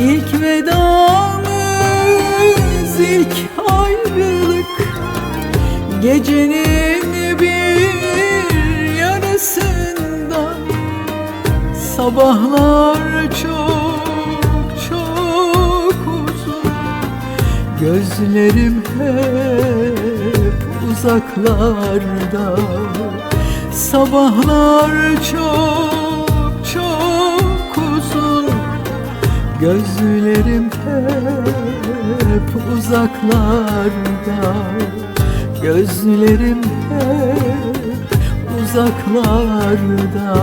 ilk vedamız ilk ayrılık. Gecenin bir yarısında Sabahlar çok çok uzun. Gözlerim hep uzaklarda. Sabahlar çok Gözlerim hep uzaklarda. Gözlerim hep uzaklarda.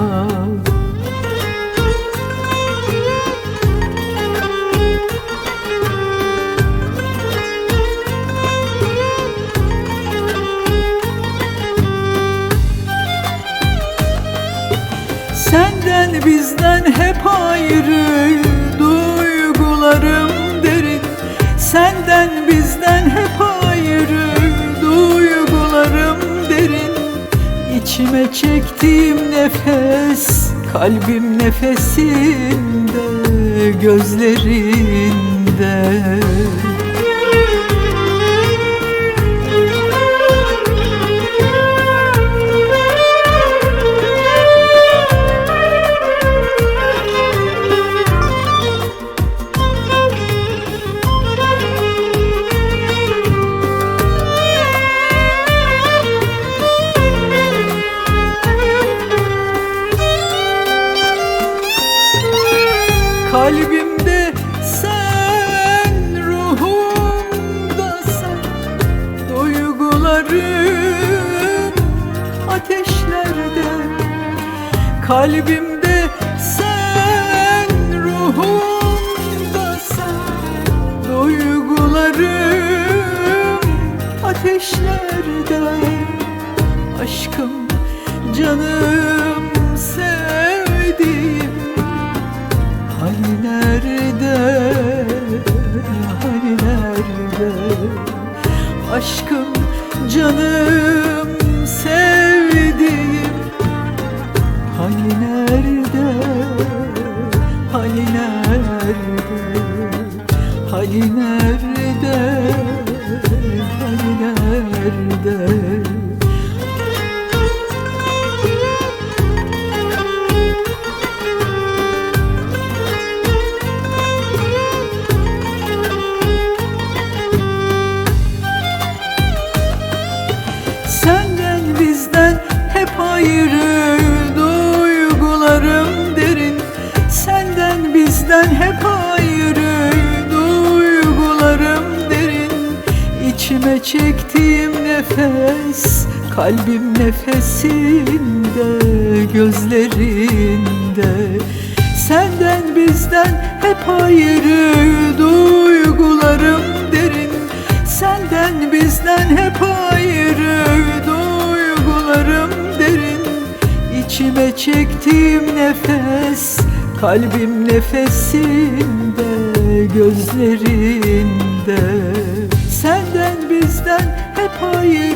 Senden bizden hep ayrı duygularım derin Senden bizden hep ayrı duygularım derin İçime çektiğim nefes kalbim nefesinde gözlerinde Kalbimde sen, ruhumda sen Duygularım ateşlerde. Kalbimde sen, ruhumda Duygularım ateşlerde. Aşkım, canım, Aşkım, canım, sevdiğim. Hani nerede, hani nerede? Hani nerede, hani nerede İçime çektiğim nefes kalbim nefesinde gözlerinde. Senden bizden hep ayrı duygularım derin. Senden bizden hep ayrı duygularım derin. İçime çektiğim nefes kalbim nefesinde gözlerinde Senden bizden hep ayrı